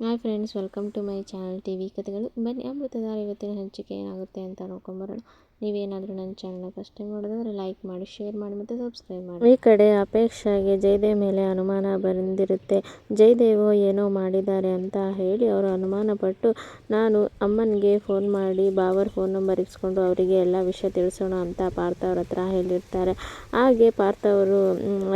Hi friends welcome to my channel T V ಕಥೆಗಳು ಬನ್ನಿ, ಅಮೃತಧಾರ ಇವತ್ತಿನ ಹಂಚಿಕೆ ಏನಾಗುತ್ತೆ ಅಂತ ನೋಡ್ಕೊಂಬರೋಣ ನೀವೇನಾದರೂ ನನ್ನ ಚಾನಲ್ನ ಫಸ್ಟ್ ಟೈಮ್ ನೋಡೋದಾದರೆ ಲೈಕ್ ಮಾಡಿ ಶೇರ್ ಮಾಡಿ ಮತ್ತು ಸಬ್ಸ್ಕ್ರೈಬ್ ಮಾಡಿ. ಈ ಕಡೆ ಅಪೇಕ್ಷಾಗೆ ಜಯದೇವ್ ಮೇಲೆ ಅನುಮಾನ ಬಂದಿರುತ್ತೆ. ಜಯದೇವು ಏನೋ ಮಾಡಿದ್ದಾರೆ ಅಂತ ಹೇಳಿ ಅವರು ಅನುಮಾನ ಪಟ್ಟು ನಾನು ಅಮ್ಮನಿಗೆ ಫೋನ್ ಮಾಡಿ, ಬಾವರ್ ಫೋನ್ ನಂಬರ್ ಇಸ್ಕೊಂಡು ಅವರಿಗೆ ಎಲ್ಲ ವಿಷಯ ತಿಳಿಸೋಣ ಅಂತ ಪಾರ್ಥ ಅವ್ರ ಹತ್ರ ಹೇಳಿರ್ತಾರೆ. ಹಾಗೆ ಪಾರ್ಥ ಅವರು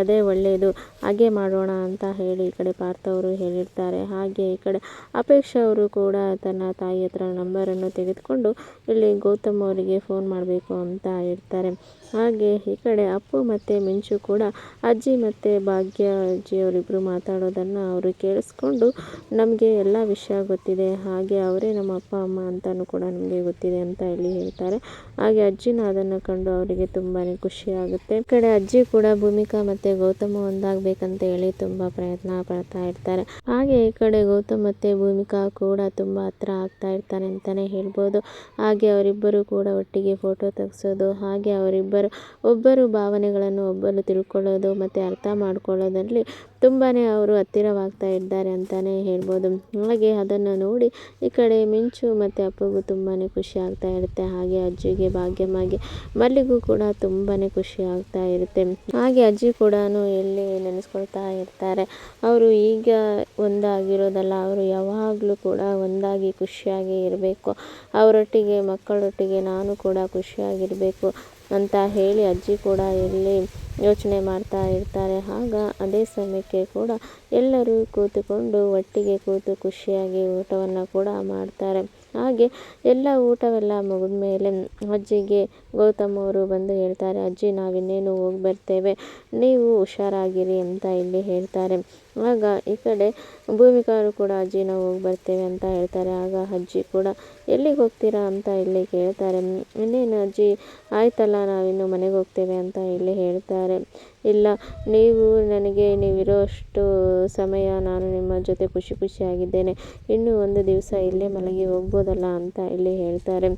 ಅದೇ ಒಳ್ಳೆಯದು ಹಾಗೆ ಮಾಡೋಣ ಅಂತ ಹೇಳಿ ಈ ಕಡೆ ಪಾರ್ಥ ಅವರು ಹೇಳಿರ್ತಾರೆ. ಹಾಗೆ ಈ ಕಡೆ ಅಪೇಕ್ಷಾ ಅವರು ಕೂಡ ತನ್ನ ತಾಯಿ ಹತ್ರ ನಂಬರನ್ನು ತೆಗೆದುಕೊಂಡು ಇಲ್ಲಿ ಗೌತಮ್ ಅವರಿಗೆ ಫೋನ್ ಮಾಡಬೇಕು ಅಂತ ಇರ್ತಾರೆ ಹಾಗೆ ಈ ಕಡೆ ಅಪ್ಪು ಮತ್ತು ಮಿಂಚು ಕೂಡ ಅಜ್ಜಿ ಮತ್ತು ಭಾಗ್ಯ ಅಜ್ಜಿ ಅವರಿಬ್ಬರು ಮಾತಾಡೋದನ್ನು ಅವರು ಕೇಳಿಸ್ಕೊಂಡು ನಮಗೆ ಎಲ್ಲ ವಿಷಯ ಗೊತ್ತಿದೆ. ಹಾಗೆ ಅವರೇ ನಮ್ಮ ಅಪ್ಪ, ಅಮ್ಮ ಅಂತಲೂ ಕೂಡ ನಮಗೆ ಗೊತ್ತಿದೆ ಅಂತ ಹೇಳಿ ಹೇಳ್ತಾರೆ. ಹಾಗೆ ಅಜ್ಜಿನ ಅದನ್ನು ಕಂಡು ಅವರಿಗೆ ತುಂಬಾ ಖುಷಿ ಆಗುತ್ತೆ. ಈ ಕಡೆ ಅಜ್ಜಿ ಕೂಡ ಭೂಮಿಕಾ ಮತ್ತು ಗೌತಮ ಒಂದಾಗಬೇಕಂತ ಹೇಳಿ ತುಂಬ ಪ್ರಯತ್ನ ಪಡ್ತಾ ಇರ್ತಾರೆ. ಹಾಗೆ ಈ ಕಡೆ ಗೌತಮ್ ಮತ್ತು ಭೂಮಿಕಾ ಕೂಡ ತುಂಬ ಹತ್ರ ಆಗ್ತಾ ಇರ್ತಾನೆ ಅಂತಲೇ ಹೇಳ್ಬೋದು. ಹಾಗೆ ಅವರಿಬ್ಬರು ಕೂಡ ಒಟ್ಟಿಗೆ ಫೋಟೋ ತೆಗೆಸೋದು ಹಾಗೆ ಅವರಿಬ್ಬರು ಒಬ್ಬರು ಭಾವನೆಗಳನ್ನು ಒಬ್ಬರು ತಿಳ್ಕೊಳ್ಳೋದು ಮತ್ತು ಅರ್ಥ ಮಾಡ್ಕೊಳ್ಳೋದ್ರಲ್ಲಿ ತುಂಬಾ ಅವರು ಹತ್ತಿರವಾಗ್ತಾ ಇದ್ದಾರೆ ಅಂತಲೇ ಹೇಳ್ಬೋದು. ಹಾಗೆ ಅದನ್ನು ನೋಡಿ ಈ ಕಡೆ ಮಿಂಚು ಮತ್ತು ಅಪ್ಪಗೂ ತುಂಬಾ ಖುಷಿ ಆಗ್ತಾ ಇರುತ್ತೆ. ಹಾಗೆ ಅಜ್ಜಿಗೆ ಭಾಗ್ಯಮ್ಮಗೆ ಮಲ್ಲಿಗೂ ಕೂಡ ತುಂಬಾ ಖುಷಿ ಆಗ್ತಾ ಇರುತ್ತೆ. ಹಾಗೆ ಅಜ್ಜಿ ಕೂಡ ಎಲ್ಲಿ ನೆನೆಸ್ಕೊಳ್ತಾ ಇರ್ತಾರೆ. ಅವರು ಈಗ ಒಂದಾಗಿರೋದಲ್ಲ, ಅವರು ಯಾವಾಗಲೂ ಕೂಡ ಒಂದಾಗಿ ಖುಷಿಯಾಗಿ ಇರಬೇಕು. ಅವರೊಟ್ಟಿಗೆ, ಮಕ್ಕಳೊಟ್ಟಿಗೆ ನಾನು ಕೂಡ ಖುಷಿಯಾಗಿರಬೇಕು ಅಂತ ಹೇಳಿ ಅಜ್ಜಿ ಕೂಡ ಇಲ್ಲಿ ಯೋಚನೆ ಮಾಡ್ತಾ ಇರ್ತಾರೆ. ಆಗ ಅದೇ ಸಮಯಕ್ಕೆ ಕೂಡ ಎಲ್ಲರೂ ಕೂತುಕೊಂಡು ಒಟ್ಟಿಗೆ ಕೂತು ಖುಷಿಯಾಗಿ ಊಟವನ್ನು ಕೂಡ ಮಾಡ್ತಾರೆ. ಹಾಗೆ ಎಲ್ಲ ಊಟವೆಲ್ಲ ಮುಗಿದ ಮೇಲೆ ಅಜ್ಜಿಗೆ ಗೌತಮ್ ಅವರು ಬಂದು ಹೇಳ್ತಾರೆ, ಅಜ್ಜಿ, ನಾವಿನ್ನೇನು ಹೋಗಿ ಬರ್ತೇವೆ ನೀವು ಹುಷಾರಾಗಿರಿ ಅಂತ ಇಲ್ಲಿ ಹೇಳ್ತಾರೆ. ಆಗ ಈ ಕಡೆ ಭೂಮಿಕಾರು ಕೂಡ, ಅಜ್ಜಿ ನಾವು ಹೋಗಿ ಬರ್ತೇವೆ ಅಂತ ಹೇಳ್ತಾರೆ. ಆಗ ಅಜ್ಜಿ ಕೂಡ, ಎಲ್ಲಿಗೆ ಹೋಗ್ತೀರಾ ಅಂತ ಇಲ್ಲಿ ಕೇಳ್ತಾರೆ. ಇನ್ನೇನು ಅಜ್ಜಿ, ಆಯ್ತಲ್ಲ, ನಾವಿನ್ನು ಮನೆಗೆ ಹೋಗ್ತೇವೆ ಅಂತ ಇಲ್ಲಿ ಹೇಳ್ತಾರೆ. ಇಲ್ಲ, ನೀವು ನನಗೆ ನೀವಿರೋ ಅಷ್ಟು ಸಮಯ, ನಾನು ನಿಮ್ಮ ಜೊತೆ ಖುಷಿ ಖುಷಿಯಾಗಿದ್ದೇನೆ. ಇನ್ನೂ ಒಂದು ದಿವಸ ಇಲ್ಲೇ ಮಲಗಿ ಹೋಗ್ಬೋದಲ್ಲ ಅಂತ ಇಲ್ಲಿ ಹೇಳ್ತಾರೆ.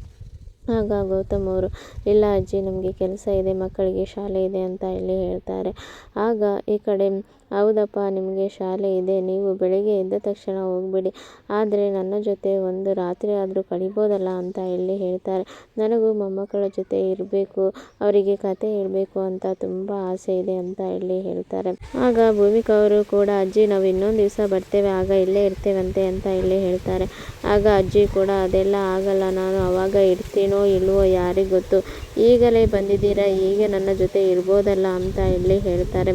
ಆಗ ಗೌತಮ್ ಅವರು, ಇಲ್ಲ ಅಜ್ಜಿ, ನಮಗೆ ಕೆಲಸ ಇದೆ, ಮಕ್ಕಳಿಗೆ ಶಾಲೆ ಇದೆ ಅಂತ ಇಲ್ಲಿ ಹೇಳ್ತಾರೆ. ಆಗ ಈ ಕಡೆ ಹೌದಪ್ಪ, ನಿಮಗೆ ಶಾಲೆ ಇದೆ, ನೀವು ಬೆಳಿಗ್ಗೆ ಎದ್ದ ತಕ್ಷಣ ಹೋಗ್ಬಿಡಿ. ಆದರೆ ನನ್ನ ಜೊತೆ ಒಂದು ರಾತ್ರಿ ಆದರೂ ಕಳಿಬೋದಲ್ಲ ಅಂತ ಇಲ್ಲಿ ಹೇಳ್ತಾರೆ. ನನಗೂ ಮೊಮ್ಮಕ್ಕಳ ಜೊತೆ ಇರಬೇಕು, ಅವರಿಗೆ ಕತೆ ಹೇಳಬೇಕು ಅಂತ ತುಂಬ ಆಸೆ ಇದೆ ಅಂತ ಇಲ್ಲಿ ಹೇಳ್ತಾರೆ. ಆಗ ಭೂಮಿಕಾ ಅವರು ಕೂಡ, ಅಜ್ಜಿ, ನಾವು ಇನ್ನೊಂದು ದಿವಸ ಬರ್ತೇವೆ, ಆಗ ಇಲ್ಲೇ ಇರ್ತೇವಂತೆ ಅಂತ ಇಲ್ಲಿ ಹೇಳ್ತಾರೆ. ಆಗ ಅಜ್ಜಿ ಕೂಡ, ಅದೆಲ್ಲ ಆಗಲ್ಲ, ನಾನು ಅವಾಗ ಇರ್ತೀನೋ ಇಲ್ವೋ ಯಾರಿಗೆ ಗೊತ್ತು. ಈಗಲೇ ಬಂದಿದ್ದೀರಾ, ಈಗ ನನ್ನ ಜೊತೆ ಇರ್ಬೋದಲ್ಲ ಅಂತ ಇಲ್ಲಿ ಹೇಳ್ತಾರೆ.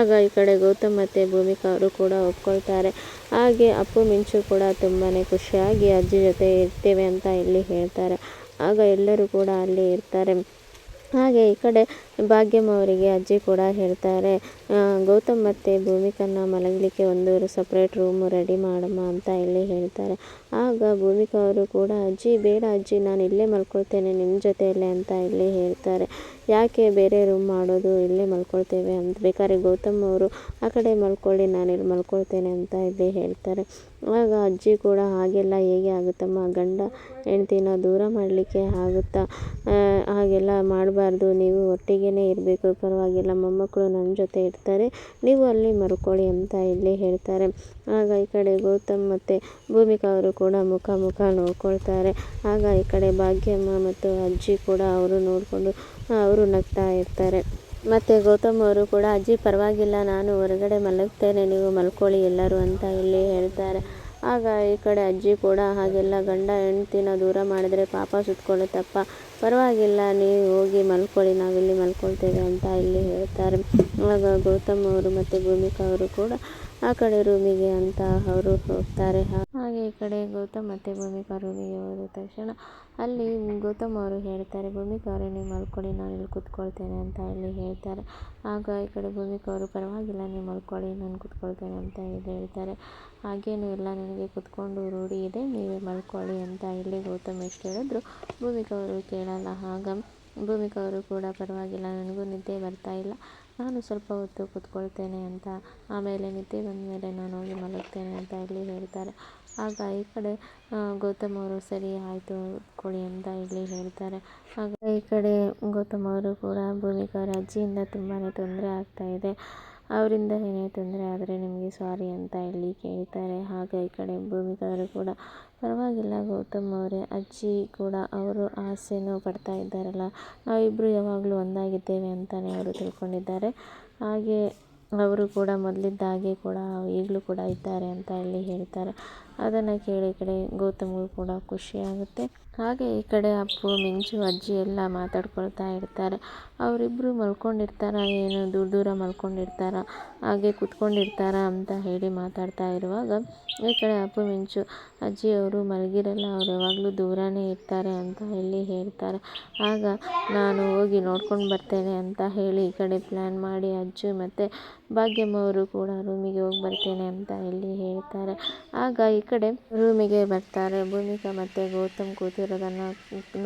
ಆಗ ಈ ಕಡೆ ಗೌತಮ್ ಮತ್ತು ಭೂಮಿಕಾ ಅವರು ಕೂಡ ಒಪ್ಕೊಳ್ತಾರೆ. ಹಾಗೆ ಅಪ್ಪು, ಮಿಂಚು ಕೂಡ ತುಂಬಾ ಖುಷಿಯಾಗಿ ಅಜ್ಜಿ ಜೊತೆ ಇರ್ತೇವೆ ಅಂತ ಇಲ್ಲಿ ಹೇಳ್ತಾರೆ. ಆಗ ಎಲ್ಲರೂ ಕೂಡ ಅಲ್ಲಿ ಇರ್ತಾರೆ. ಹಾಗೆ ಈ ಕಡೆ ಭಾಗ್ಯಮ್ಮ ಅವರಿಗೆ ಅಜ್ಜಿ ಕೂಡ ಹೇಳ್ತಾರೆ ಗೌತಮ್ ಮತ್ತು ಭೂಮಿಕನ್ನ ಮಲಗಲಿಕ್ಕೆ ಒಂದು ಸಪ್ರೇಟ್ ರೂಮು ರೆಡಿ ಮಾಡಮ್ಮ ಅಂತ ಇಲ್ಲಿ ಹೇಳ್ತಾರೆ. ಆಗ ಭೂಮಿಕಾ ಅವರು ಕೂಡ, ಅಜ್ಜಿ, ಬೇಡ ಅಜ್ಜಿ, ನಾನು ಇಲ್ಲೇ ಮಲ್ಕೊಳ್ತೇನೆ ನಿಮ್ಮ ಜೊತೆಯಲ್ಲೇ ಅಂತ ಇಲ್ಲಿ ಹೇಳ್ತಾರೆ. ಯಾಕೆ ಬೇರೆ ರೂಮ್ ಮಾಡೋದು, ಇಲ್ಲೇ ಮಲ್ಕೊಳ್ತೇವೆ ಅಂತ ಬೇಕಾದ್ರೆ ಗೌತಮ್ ಅವರು, ಆ ಕಡೆ ಮಲ್ಕೊಳ್ಳಿ ಇಲ್ಲಿ ಮಲ್ಕೊಳ್ತೇನೆ ಅಂತ ಇಲ್ಲಿ ಹೇಳ್ತಾರೆ. ಆಗ ಅಜ್ಜಿ ಕೂಡ, ಹಾಗೆಲ್ಲ ಹೇಗೆ ಆಗುತ್ತಮ್ಮ? ಗಂಡ ಹೆಂಡ್ತಿನ ದೂರ ಮಾಡಲಿಕ್ಕೆ ಆಗುತ್ತಾ? ಹಾಗೆಲ್ಲ ಮಾಡಬಾರ್ದು, ನೀವು ಒಟ್ಟಿಗೆ ಇರಬೇಕು. ಪರವಾಗಿಲ್ಲ, ಮೊಮ್ಮಕ್ಕಳು ನನ್ನ ಜೊತೆ ಇರ್ತಾರೆ. ನೀವು ಅಲ್ಲಿ ಮಲ್ಕೊಳ್ಳಿ ಅಂತ ಇಲ್ಲಿ ಹೇಳ್ತಾರೆ. ಆಗ ಈ ಕಡೆ ಗೌತಮ್ ಮತ್ತು ಭೂಮಿಕಾ ಅವರು ಕೂಡ ಮುಖ ಮುಖ ನೋಡ್ಕೊಳ್ತಾರೆ. ಆಗ ಈ ಕಡೆ ಭಾಗ್ಯಮ್ಮ ಮತ್ತು ಅಜ್ಜಿ ಕೂಡ ಅವರು ನೋಡಿಕೊಂಡು ಅವರು ನಗ್ತಾ ಇರ್ತಾರೆ. ಮತ್ತು ಗೌತಮ್ ಅವರು ಕೂಡ, ಅಜ್ಜಿ, ಪರವಾಗಿಲ್ಲ, ನಾನು ಹೊರಗಡೆ ಮಲಗ್ತೇನೆ, ನೀವು ಮಲ್ಕೊಳ್ಳಿ ಎಲ್ಲರೂ ಅಂತ ಇಲ್ಲಿ ಹೇಳ್ತಾರೆ. ಆಗ ಈ ಕಡೆ ಅಜ್ಜಿ ಕೂಡ ಹಾಗೆಲ್ಲ ಗಂಡ ಹೆಂಡ್ತಿನ ದೂರ ಮಾಡಿದರೆ ಪಾಪ ಸುತ್ಕೊಳ್ಳುತ್ತಪ್ಪ. ಪರವಾಗಿಲ್ಲ, ನೀವು ಹೋಗಿ ಮಲ್ಕೊಳ್ಳಿ, ನಾವಿಲ್ಲಿ ಮಲ್ಕೊಳ್ತೇವೆ ಅಂತ ಇಲ್ಲಿ ಹೇಳ್ತಾರೆ. ಆಗ ಗೌತಮ್ ಅವರು ಮತ್ತು ಭೂಮಿಕಾ ಅವರು ಕೂಡ ಆ ಕಡೆ ರೂಮಿಗೆ ಅಂತ ಅವರು ಹೋಗ್ತಾರೆ. ಹಾಗೆ ಈ ಕಡೆ ಗೌತಮ್ ಮತ್ತು ಭೂಮಿಕಾ ರೂಮಿಗೆ ಹೋದ ತಕ್ಷಣ ಅಲ್ಲಿ ಗೌತಮ್ ಅವರು ಹೇಳ್ತಾರೆ, ಭೂಮಿಕಾ ಅವರೇ, ನೀವು ಮಲ್ಕೊಳ್ಳಿ, ನಾನು ಇಲ್ಲಿ ಕೂತ್ಕೊಳ್ತೇನೆ ಅಂತ ಇಲ್ಲಿ ಹೇಳ್ತಾರೆ. ಆಗ ಈ ಕಡೆ ಭೂಮಿಕಾ ಅವರು, ಪರವಾಗಿಲ್ಲ, ನೀವು ಮಲ್ಕೊಳ್ಳಿ, ನಾನು ಕೂತ್ಕೊಳ್ತೇನೆ ಅಂತ ಇಲ್ಲಿ ಹೇಳ್ತಾರೆ. ಹಾಗೇನು ಇಲ್ಲ, ನನಗೆ ಕೂತ್ಕೊಂಡು ರೂಢಿ ಇದೆ, ನೀವೇ ಮಲ್ಕೊಳ್ಳಿ ಅಂತ ಇಲ್ಲಿ ಗೌತಮ್ ಎಷ್ಟು ಹೇಳಿದ್ರು, ಭೂಮಿಕಾ ಅವರು ಕೇಳಲ್ಲ. ಆಗ ಭೂಮಿಕಾ ಅವರು ಕೂಡ ಪರವಾಗಿಲ್ಲ, ನನಗೂ ನಿದ್ದೆ ಬರ್ತಾ ಇಲ್ಲ. ನಾನು ಸ್ವಲ್ಪ ಹೊತ್ತು ಕೂತ್ಕೊಳ್ತೇನೆ ಅಂತ, ಆಮೇಲೆ ನಿದ್ದೆ ಬಂದ ಮೇಲೆ ನಾನು ಹೋಗಿ ಮಲಗ್ತೇನೆ ಅಂತ ಇಲ್ಲಿ ಹೇಳ್ತಾರೆ. ಆಗ ಈ ಕಡೆ ಗೌತಮ್ ಅವರು ಸರಿ ಆಯಿತು ಕೊಳಿ ಅಂತ ಇಲ್ಲಿ ಹೇಳ್ತಾರೆ. ಆಗ ಈ ಕಡೆ ಗೌತಮ್ ಅವರು ಕೂಡ ಭೂಮಿಕಾ ಅವರ ಅಜ್ಜಿಯಿಂದ ತುಂಬಾ ತೊಂದರೆ ಆಗ್ತಾ ಇದೆ. ಅವರಿಂದ ಏನೇ ತೊಂದರೆ ಆದರೆ ನಿಮಗೆ ಸಾರಿ ಅಂತ ಹೇಳಿ ಕೇಳ್ತಾರೆ. ಹಾಗೆ ಈ ಕಡೆ ಭೂಮಿಕಾ ಕೂಡ ಪರವಾಗಿಲ್ಲ. ಗೌತಮ್ ಅವರೇ, ಅಜ್ಜಿ ಕೂಡ ಅವರು ಆಸೆನೂ ಪಡ್ತಾ ಇದ್ದಾರಲ್ಲ. ನಾವಿಬ್ಬರು ಯಾವಾಗಲೂ ಒಂದಾಗಿದ್ದೇವೆ ಅಂತಲೇ ಅವರು ತಿಳ್ಕೊಂಡಿದ್ದಾರೆ. ಹಾಗೆ ಅವರು ಕೂಡ ಮೊದಲಿದ್ದ ಹಾಗೆ ಕೂಡ ಈಗಲೂ ಕೂಡ ಇದ್ದಾರೆ ಅಂತ ಹೇಳಿ ಹೇಳ್ತಾರೆ. ಅದನ್ನು ಕೇಳಿ ಕಡೆ ಗೌತಮ್ಗೂ ಕೂಡ ಖುಷಿಯಾಗುತ್ತೆ ಹಾಗೆ ಈ ಕಡೆ ಅಪ್ಪು, ಮಿಂಚು, ಅಜ್ಜಿ ಎಲ್ಲ ಮಾತಾಡ್ಕೊಳ್ತಾ ಇರ್ತಾರೆ. ಅವರಿಬ್ಬರು ಮಲ್ಕೊಂಡಿರ್ತಾರ, ಏನು ದೂರ ದೂರ ಮಲ್ಕೊಂಡಿರ್ತಾರಾ, ಹಾಗೆ ಕುತ್ಕೊಂಡಿರ್ತಾರ ಅಂತ ಹೇಳಿ ಮಾತಾಡ್ತಾ ಇರುವಾಗ ಈ ಕಡೆ ಅಪ್ಪು, ಮಿಂಚು, ಅಜ್ಜಿ ಅವರು ಮಲಗಿರಲ್ಲ, ಅವ್ರು ಯಾವಾಗಲೂ ದೂರನೇ ಇರ್ತಾರೆ ಅಂತ ಹೇಳಿ ಹೇಳ್ತಾರೆ. ಆಗ ನಾನು ಹೋಗಿ ನೋಡ್ಕೊಂಡು ಬರ್ತೇನೆ ಅಂತ ಹೇಳಿ ಈ ಕಡೆ ಪ್ಲ್ಯಾನ್ ಮಾಡಿ ಅಜ್ಜು ಮತ್ತು ಭಾಗ್ಯಮ್ಮ ಅವರು ಕೂಡ ರೂಮಿಗೆ ಹೋಗಿ ಬರ್ತೇನೆ ಅಂತ ಇಲ್ಲಿ ಹೇಳ್ತಾರೆ. ಆಗ ಈ ಕಡೆ ರೂಮಿಗೆ ಬರ್ತಾರೆ. ಭೂಮಿಕಾ ಮತ್ತು ಗೌತಮ್ ಕೂತಿರೋದನ್ನು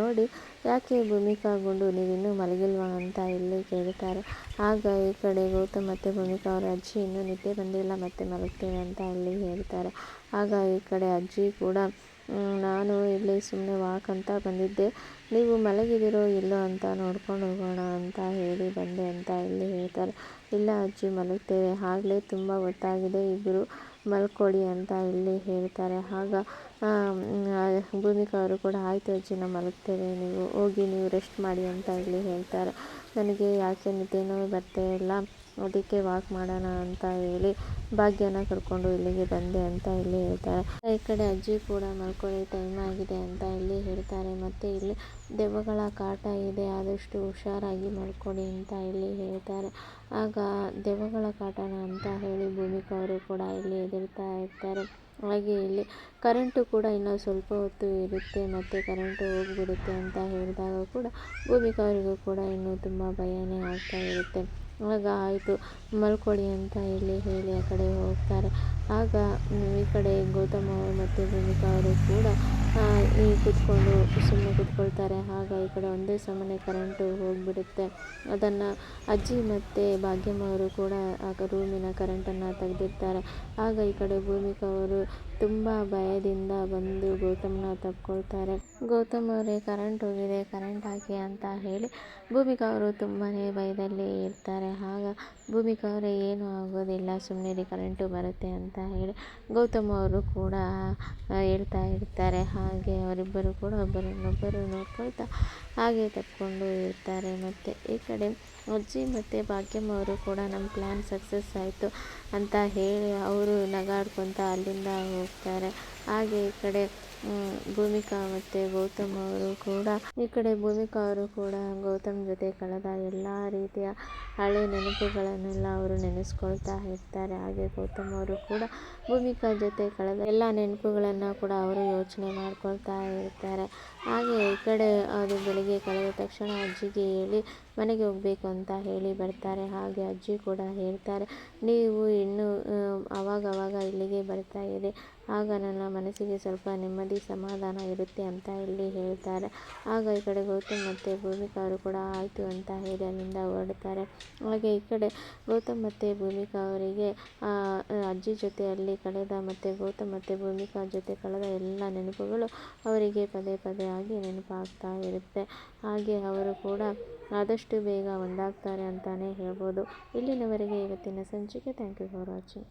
ನೋಡಿ, ಯಾಕೆ ಭೂಮಿಕಾ ಗುಂಡು ನೀವಿನ್ನೂ ಮಲಗಿಲ್ವಾ ಅಂತ ಇಲ್ಲಿ ಕೇಳ್ತಾರೆ. ಆಗ ಈ ಕಡೆ ಗೌತಮ್ ಮತ್ತು ಭೂಮಿಕಾ ಅವರ ಅಜ್ಜಿ ಇನ್ನೂ ನಿದ್ದೆ ಬಂದಿಲ್ಲ, ಮತ್ತೆ ಮಲಗ್ತೇನೆ ಅಂತ ಇಲ್ಲಿ ಹೇಳ್ತಾರೆ. ಆಗ ಈ ಕಡೆ ಅಜ್ಜಿ ಕೂಡ ನಾನು ಇಲ್ಲಿ ಸುಮ್ಮನೆ ವಾಕ್ ಅಂತ ಬಂದಿದ್ದೆ. ನೀವು ಮಲಗಿದಿರೋ ಇಲ್ಲೋ ಅಂತ ನೋಡ್ಕೊಂಡು ಹೋಗೋಣ ಅಂತ ಹೇಳಿ ಬಂದೆ ಅಂತ ಇಲ್ಲಿ ಹೇಳ್ತಾರೆ. ಇಲ್ಲ ಅಜ್ಜಿ, ಮಲಗ್ತೇವೆ. ಆಗಲೇ ತುಂಬ ಹೊತ್ತಾಗಿದೆ ಇಬ್ಬರು ಮಲ್ಕೊಳ್ಳಿ ಅಂತ ಇಲ್ಲಿ ಹೇಳ್ತಾರೆ. ಆಗ ಭೂಮಿಕಾ ಅವರು ಕೂಡ, ಆಯಿತು ಅಜ್ಜಿ, ನಾವು ಮಲಗ್ತೇವೆ. ನೀವು ಹೋಗಿ, ನೀವು ರೆಸ್ಟ್ ಮಾಡಿ ಅಂತ ಇಲ್ಲಿ ಹೇಳ್ತಾರೆ. ನನಗೆ ಯಾಕೆ ನಿದ್ದೆನೂ ಬರ್ತಾ ಇಲ್ಲ. ಅದಕ್ಕೆ ವಾಕ್ ಮಾಡೋಣ ಅಂತ ಹೇಳಿ ಭಾಗ್ಯನ ಕರ್ಕೊಂಡು ಇಲ್ಲಿಗೆ ಬಂದೆ ಅಂತ ಇಲ್ಲಿ ಹೇಳ್ತಾರೆ. ಈ ಕಡೆ ಅಜ್ಜಿ ಕೂಡ ಮಲ್ಕೊಳ್ಳಿ ಟೈಮ್ ಆಗಿದೆ ಅಂತ ಇಲ್ಲಿ ಹೇಳ್ತಾರೆ. ಮತ್ತು ಇಲ್ಲಿ ದೆವ್ವಗಳ ಕಾಟ ಇದೆ, ಆದಷ್ಟು ಹುಷಾರಾಗಿ ಮಲ್ಕೊಳ್ಳಿ ಅಂತ ಇಲ್ಲಿ ಹೇಳ್ತಾರೆ. ಆಗ ದೆವ್ವಗಳ ಕಾಟನ ಅಂತ ಹೇಳಿ ಭೂಮಿಕಾ ಅವರು ಕೂಡ ಇಲ್ಲಿ ಹೆದರ್ತಾ ಇರ್ತಾರೆ. ಹಾಗೆ ಇಲ್ಲಿ ಕರೆಂಟು ಕೂಡ ಇನ್ನೂ ಸ್ವಲ್ಪ ಹೊತ್ತು ಇರುತ್ತೆ ಮತ್ತು ಕರೆಂಟು ಹೋಗ್ಬಿಡುತ್ತೆ ಅಂತ ಹೇಳಿದಾಗ ಕೂಡ ಭೂಮಿಕಾ ಅವರಿಗೂ ಕೂಡ ಇನ್ನೂ ತುಂಬ ಭಯನೇ ಆಗ್ತಾ ಇರುತ್ತೆ. ಆಗ ಆಯಿತು ಮಲ್ಕೊಳ್ಳಿ ಅಂತ ಹೇಳಿ ಹೇಳಿ ಆ ಕಡೆ ಹೋಗ್ತಾರೆ. ಆಗ ಈ ಕಡೆ ಗೌತಮ್ ಅವರು ಮತ್ತು ಭೂಮಿಕಾ ಅವರು ಕೂಡ ಈ ಕೂತ್ಕೊಂಡು ಸುಮ್ಮನೆ ಕೂತ್ಕೊಳ್ತಾರೆ. ಆಗ ಈ ಕಡೆ ಒಂದೇ ಸಮನೆ ಕರೆಂಟು ಹೋಗಿಬಿಡುತ್ತೆ. ಅದನ್ನು ಅಜ್ಜಿ ಮತ್ತು ಭಾಗ್ಯಮ್ಮ ಅವರು ಕೂಡ ಆಗ ರೂಮಿನ ಕರೆಂಟನ್ನು ತೆಗೆದಿರ್ತಾರೆ. ಆಗ ಈ ಕಡೆ ಭೂಮಿಕಾ ಅವರು ತುಂಬ ಭಯದಿಂದ ಬಂದು ಗೌತಮ್ನ ತಪ್ಕೊಳ್ತಾರೆ. ಗೌತಮ್ ಅವರೇ ಕರೆಂಟ್ ಹೋಗಿದೆ ಕರೆಂಟ್ ಹಾಕಿ ಅಂತ ಹೇಳಿ ಭೂಮಿಕಾ ಅವರು ತುಂಬಾ ಭಯದಲ್ಲಿ ಇರ್ತಾರೆ. ಆಗ ಭೂಮಿಕಾ ಅವರೇ, ಏನೂ ಆಗೋದಿಲ್ಲ ಸುಮ್ಮನೆ ಕರೆಂಟು ಬರುತ್ತೆ ಅಂತ ಹೇಳಿ ಗೌತಮ್ ಅವರು ಕೂಡ ಹೇಳ್ತಾ ಇರ್ತಾರೆ. ಹಾಗೆ ಅವರಿಬ್ಬರು ಕೂಡ ಒಬ್ಬರನ್ನೊಬ್ಬರು ನೋಡ್ಕೊಳ್ತಾ ಹಾಗೆ ತಕ್ಕೊಂಡು ಇರ್ತಾರೆ. ಮತ್ತು ಈ ಕಡೆ ಅಜ್ಜಿ ಮತ್ತು ಭಾಗ್ಯಮ್ಮ ಅವರು ಕೂಡ, ನಮ್ಮ ಪ್ಲ್ಯಾನ್ ಸಕ್ಸಸ್ ಆಯಿತು ಅಂತ ಹೇಳಿ ಅವರು ನಗಾಡ್ಕೊತ ಅಲ್ಲಿಂದ ಹೋಗ್ತಾರೆ. ಹಾಗೆ ಈ ಕಡೆ ಭೂಮಿಕಾ ಮತ್ತು ಗೌತಮ್ ಅವರು ಕೂಡ, ಈ ಕಡೆ ಭೂಮಿಕಾ ಅವರು ಕೂಡ ಗೌತಮ್ ಜೊತೆ ಕಳೆದ ಎಲ್ಲ ರೀತಿಯ ಹಳೆ ನೆನಪುಗಳನ್ನೆಲ್ಲ ಅವರು ನೆನೆಸ್ಕೊಳ್ತಾ ಇರ್ತಾರೆ. ಹಾಗೆ ಗೌತಮ್ ಅವರು ಕೂಡ ಭೂಮಿಕಾ ಜೊತೆ ಕಳೆದ ಎಲ್ಲ ನೆನಪುಗಳನ್ನು ಕೂಡ ಅವರು ಯೋಚನೆ ಮಾಡ್ಕೊಳ್ತಾ ಇರ್ತಾರೆ. ಹಾಗೆ ಈ ಕಡೆ ಅದು ಬೆಳಿಗ್ಗೆ ಕಳೆದ ತಕ್ಷಣ ಅಜ್ಜಿಗೆ ಹೇಳಿ ಮನೆಗೆ ಹೋಗಬೇಕು ಅಂತ ಹೇಳಿ ಬರ್ತಾರೆ, ಹಾಗೆ ಅಜ್ಜಿ ಕೂಡ ಹೇಳ್ತಾರೆ, ನೀವು ಇನ್ನೂ ಆವಾಗವಾಗ ಇಲ್ಲಿಗೆ ಬರ್ತಾ ಇರಿ, ಆಗ ನನ್ನ ಮನಸ್ಸಿಗೆ ಸ್ವಲ್ಪ ನೆಮ್ಮದಿ ಸಮಾಧಾನ ಇರುತ್ತೆ ಅಂತ ಇಲ್ಲಿ ಹೇಳ್ತಾರೆ. ಆಗ ಈ ಕಡೆ ಗೌತಮ್ ಮತ್ತು ಭೂಮಿಕಾ ಅವರು ಕೂಡ ಆಯಿತು ಅಂತ ಹೇಳಿ ಅಲ್ಲಿಂದ ಹೊರಡ್ತಾರೆ. ಹಾಗೆ ಈ ಕಡೆ ಗೌತಮ್ ಮತ್ತು ಭೂಮಿಕಾ ಅವರಿಗೆ ಅಜ್ಜಿ ಜೊತೆ ಅಲ್ಲಿ ಕಳೆದ ಮತ್ತು ಗೌತಮ್ ಮತ್ತು ಭೂಮಿಕಾ ಜೊತೆ ಕಳೆದ ಎಲ್ಲ ನೆನಪುಗಳು ಅವರಿಗೆ ಪದೇ ಪದೇ ಆಗಿ ನೆನಪಾಗ್ತಾ ಇರುತ್ತೆ. ಹಾಗೆ ಅವರು ಕೂಡ ಆದಷ್ಟು ಬೇಗ ಒಂದಾಗ್ತಾರೆ ಅಂತಲೇ ಹೇಳ್ಬೋದು. ಇಲ್ಲಿನವರೆಗೆ ಇವತ್ತಿನ ಸಂಚಿಕೆ. Thank you for watching